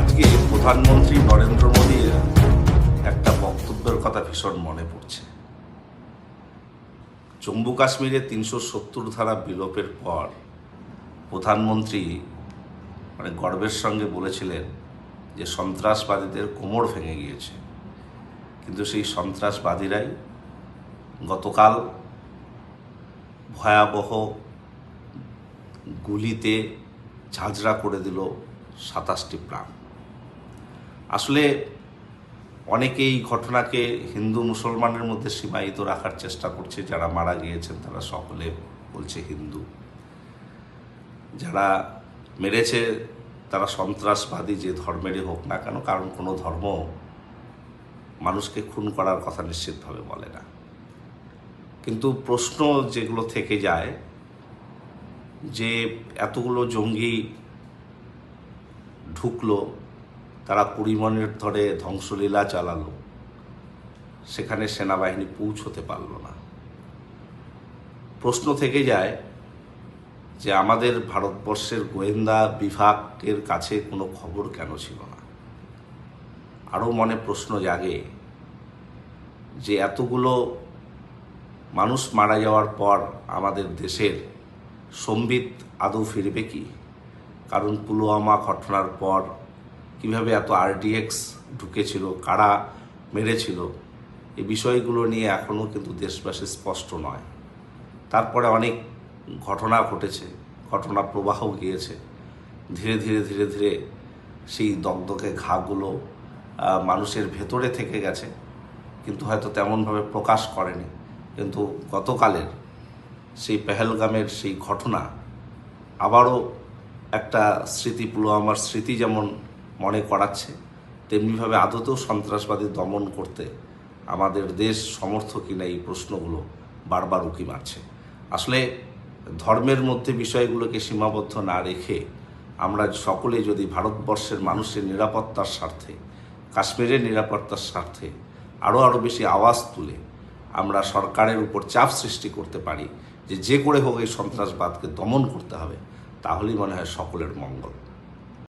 আজকে প্রধানমন্ত্রী নরেন্দ্র মোদীর একটা বক্তব্যের কথা ভীষণ মনে পড়ছে। জম্মু কাশ্মীরে তিনশো সত্তর ধারা বিলোপের পর প্রধানমন্ত্রী মানে গর্বের সঙ্গে বলেছিলেন যে সন্ত্রাসবাদীদের কোমর ভেঙে গিয়েছে। কিন্তু সেই সন্ত্রাসবাদীরাই গতকাল ভয়াবহ গুলিতে ঝাঁঝরা করে দিল সাতাশটি প্রাণ। আসলে অনেকেই ঘটনাকে হিন্দু মুসলমানের মধ্যে সীমায়িত রাখার চেষ্টা করছে। যারা মারা গিয়েছেন, তারা সকলে বলছে হিন্দু। যারা মেরেছে, তারা সন্ত্রাসবাদী যে ধর্মেরই হোক না কেন, কারণ কোনো ধর্ম মানুষকে খুন করার কথা নিশ্চিতভাবে বলে না। কিন্তু প্রশ্ন যেগুলো থেকে যায়, যে এতগুলো জঙ্গি ঢুকলো তারা কুড়ি মিনিট ধরে ধ্বংসলীলা চালালো। সেখানে সেনাবাহিনী পৌঁছতে পারল না। প্রশ্ন থেকে যায় যে আমাদের ভারতবর্ষের গোয়েন্দা বিভাগের কাছে কোনো খবর কেন ছিল না? আরও মনে প্রশ্ন জাগে যে এতগুলো মানুষ মারা যাওয়ার পর আমাদের দেশের সম্বিত আদৌ ফিরবে কি? কারণ পুলওয়ামা ঘটনার পর কীভাবে এত আরডিএক্স ঢুকেছিল, কারা মেরেছিল, এই বিষয়গুলো নিয়ে এখনও কিন্তু দেশবাসী স্পষ্ট নয়। তারপরে অনেক ঘটনা ঘটেছে, ঘটনা প্রবাহ গিয়েছে। ধীরে ধীরে ধীরে ধীরে সেই দগদগে ঘাগুলো মানুষের ভেতরে থেকে গেছে, কিন্তু হয়তো তেমনভাবে প্রকাশ করেনি। কিন্তু গতকালের সেই পেহেলগামের সেই ঘটনা আবারও একটা স্মৃতি, পুলওয়ামার স্মৃতি যেমন মনে করাচ্ছে, তেমনিভাবে আদতেও সন্ত্রাসবাদী দমন করতে আমাদের দেশ সমর্থ কিনা এই প্রশ্নগুলো বারবার উকি মারছে। আসলে ধর্মের মধ্যে বিষয়গুলোকে সীমাবদ্ধ না রেখে আমরা সকলে যদি ভারতবর্ষের মানুষের নিরাপত্তার স্বার্থে, কাশ্মীরের নিরাপত্তার স্বার্থে আরও আরও বেশি আওয়াজ তুলে আমরা সরকারের উপর চাপ সৃষ্টি করতে পারি যে যে করে হোক এই সন্ত্রাসবাদকে দমন করতে হবে, তাহলেই মনে হয় সকলের মঙ্গল।